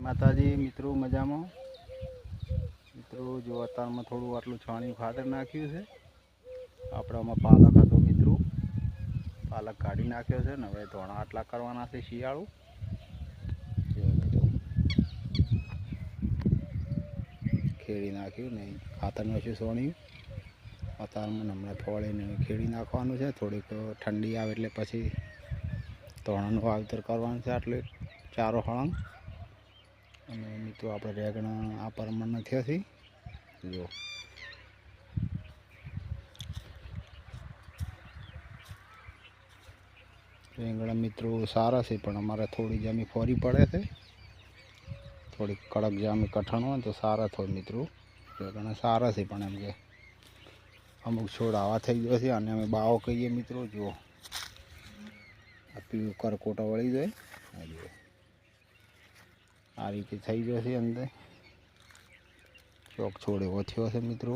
માતાજી, મિત્રો, મજામાં? મિત્રો, જો અત્યારમાં થોડું આટલું છાણિયું ખાતર નાખ્યું છે. આપણામાં પાલક હતો, મિત્રો. પાલક કાઢી નાખ્યો છે ને હવે ધોણા આટલા કરવાના છે શિયાળું. ખેડી નાખ્યું ને ખાતર નાખ્યું સોણ્યું. અત્યારમાં હમણાં ફળીને ખેડી નાખવાનું છે. થોડીક ઠંડી આવે એટલે પછી ધોણાનું વાવેતર કરવાનું છે આટલે ચારો હળંગ. અને મિત્રો, આપણે રેગણા આ પ્રમાણના થયા છે જો રેંગણા મિત્રો સારા છે, પણ અમારે થોડી જામી ફોરી પડે છે. થોડીક કડક જામી કઠણ હોય તો સારા થાય મિત્રો. રેંગણા સારા છે, પણ એમ કે અમુક છોડ આવા થઈ ગયો છે, અને અમે બાવો કહીએ મિત્રો, જુઓ. આ પીળું કરકોટા વળી જાય. આ જુઓ. આ રીતે થઈ ગયો છે અંદર. ચોક છોડ એવો થયો છે મિત્રો.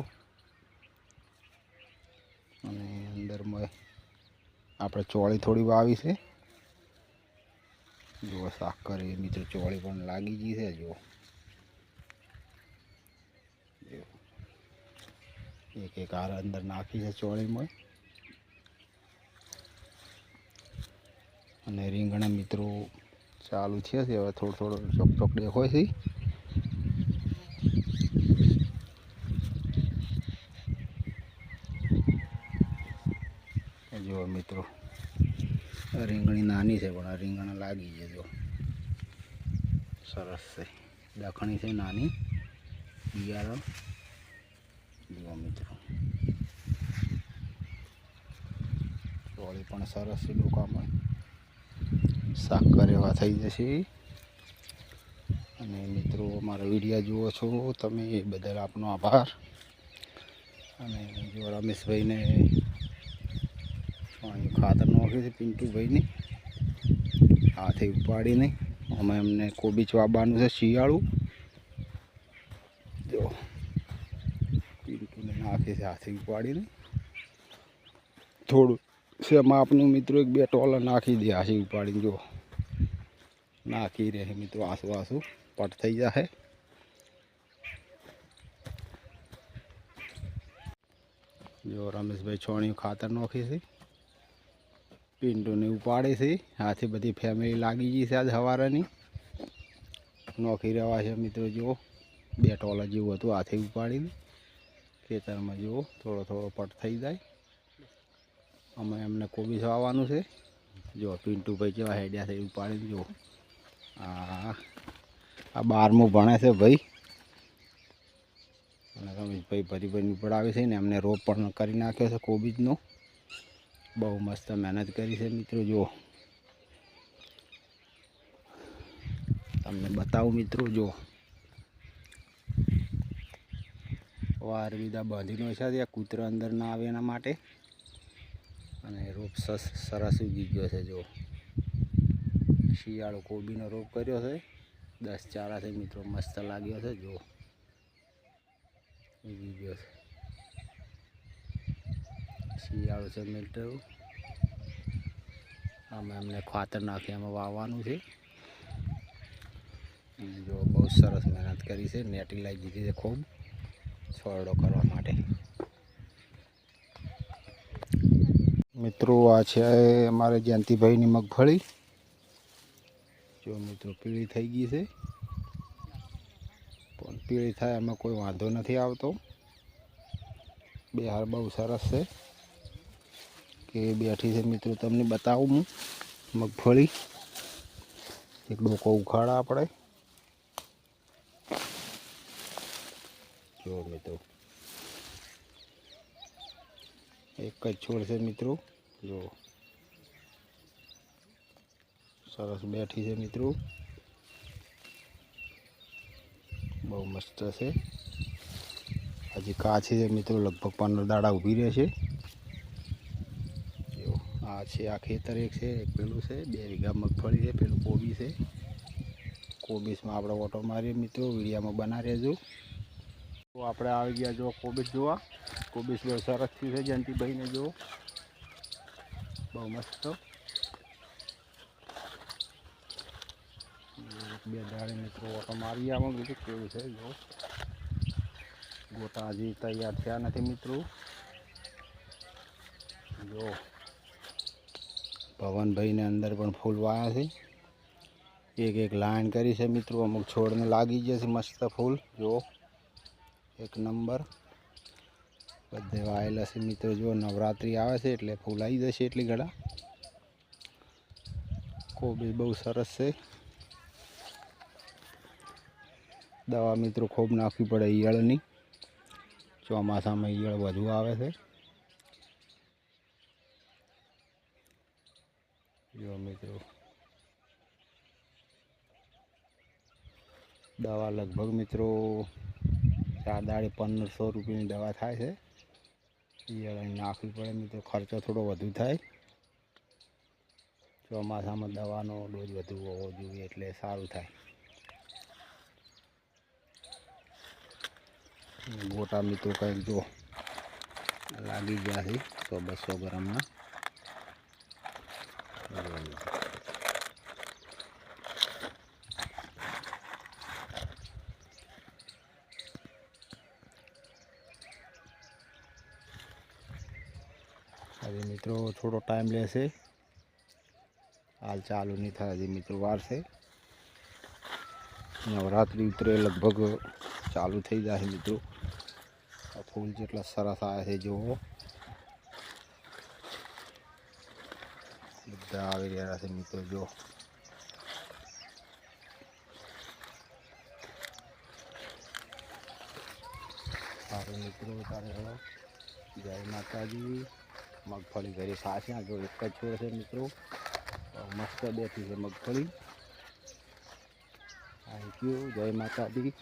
અને અંદરમાં આપણે ચોળી થોડી વાવી છે. જુઓ શાક કરીએ મિત્રો ચોળી પણ લાગી ગઈ છે જો. એક એક હાર અંદર નાખી છે ચોળીમાં. અને રીંગણા મિત્રો ચાલુ છે, હવે થોડું થોડું ચોક ચોક દેખાય છે. જુઓ મિત્રો રીંગણી નાની છે, પણ આ રીંગણ લાગી છે જો સરસ છે. દખણી છે નાની. બિયારણ. જુઓ મિત્રો. ચોળી પણ સરસ છે ડોકામાં સાકર એવા થઈ જશે. અને મિત્રો મારા વિડીયા જુઓ છો, તમે એ બદલ આપનો આભાર. અને જો રમેશભાઈને ખાતર નાખ્યું છે પિન્ટુભાઈને હાથે ઉપાડીને અમે એમને કોબી ચવાબાનું છે, શિયાળું. જો, પિન્ટુને નાખે છે, હાથે ઉપાડીને થોડું શેમાં માપનું મિત્રો એક બે ટોલા નાખી દે આશી ઉપાડીને જો. નાખી રહે મિત્રો આસુ આસુ, પટ થઈ જશે જો રમેશભાઈ છોણિયું ખાતર નાખી છે. પિન્ટુને ઉપાડે છે. આથી બધી ફેમિલી લાગી ગઈ છે આજ સવારની નોખી રહેવા છે મિત્રો જુઓ બે ટોલા જેવું હતું હાથે ઉપાડીને ખેતરમાં જુઓ થોડો થોડો પટ થઈ જાય. અમે એમને કોબી વાવવાનું છે. જો પિન્ટુભાઈ જેવા હેડ્યા છે ઉપાડીને જો. આ આ બારમું ભણે છે ભાઈ. અને રમેશભાઈ ભરી ભરી પડાવે છે ને એમને રોપ પણ કરી નાખ્યો છે કોબીજનો. બહુ મસ્ત મહેનત કરી છે મિત્રો, જો. તમને બતાવું મિત્રો, જો. વાર બીજા બાંધીનો છે ત્યાં કૂતરા અંદર ના આવે એના માટે. અને રોપ સરસ ઉગી ગયો છે જો શિયાળો કોબીનો રોપ કર્યો છે. દસ ચારા છે, મિત્રો. મસ્ત લાગ્યો છે જો ઉગી ગયો છે. શિયાળો છે, મિત્રો. અમે એમને ખાતર નાખી એમાં વાવવાનું છે. જો બહુ સરસ મહેનત કરી છે. નેટી લાગી દીધી છે, ખૂબ. છોરડો કરવા માટે. મિત્રો, આ છે અમારે જયંતિભાઈની મગફળી. જો મિત્રો, પીળી થઈ ગઈ છે. પણ પીળી થાય એમાં કોઈ વાંધો નથી આવતો. બે હાર બહુ સરસ છે. કે બેઠી છે મિત્રો, તમને બતાવું હું મગફળી. એક ડોકો ઉખાડા આપણે જો મિત્રો એક જ છોડ છે મિત્રો. જો. સરસ બેઠી છે મિત્રો. બહુ મસ્ત છે. હજી કાચી છે મિત્રો, લગભગ પંદર દાડા ઊભી રહેશે આ છે, આ ખેતર એક છે, એક પેલું છે, બે વીઘા મગફળી છે, પેલું કોબી છે. કોબીસમાં આપણે ઓટો મારીએ મિત્રો, વિડીયામાં બના રહેજો તો આપણે આવી ગયા જો કોબીસ જોવા. કોબીસ બહુ સરસ થયું છે, જયંતિભાઈને જુઓ. બહુ મસ્ત. બે દાડે મિત્રો ઓટો મારી આમાં બીજું કેવું છે જો ગોટા હજી તૈયાર થયા નથી મિત્રો. જો પવનભાઈને અંદર પણ ફૂલ વાયા છે. એક એક લાઈન કરી છે મિત્રો, અમુક છોડને લાગી જશે મસ્ત ફૂલ. જો એક નંબર. બધે વાયેલા છે મિત્રો જો નવરાત્રિ આવે છે એટલે ફૂલાઈ જશે એટલી ઘડા. કોબી બહુ સરસ છે. દવા મિત્રો ખૂબ નાખવી પડે ઈયળની. ચોમાસામાં ઈયળ વધુ આવે છે. મિત્રો. દવા લગભગ મિત્રો ચાર દાડે પંદરસો રૂપિયાની દવા થાય છે. ઈયળ નાખવી પડે મિત્રો ખર્ચો થોડો વધુ થાય. ચોમાસામાં દવાનો ડોઝ વધુ હોવો જોઈએ એટલે સારું થાય. ગોટા મિત્રો કંઈક જો લાગી ગયા છે, સો બસો ગ્રામના. જુઓ મિત્રો. હવે મિત્રો થોડો ટાઈમ લેશે હાલ ચાલુ નહીં થાય હજી મિત્રો વાર છે નવરાત્રિ ઉતરે લગભગ ચાલુ થઈ જશે મિત્રો આ ફૂલ જેટલા સરસ આવ્યા છે જુઓ બધા આવી રહ્યા છે મિત્રો જો સારું મિત્રો તારે હેલો જય માતાજી મગફળી ઘરે ખાશે આ જો એક જ છોડ છે મિત્રો. મસ્ત બેઠી છે મગફળી. થેન્ક યુ જય માતાજી.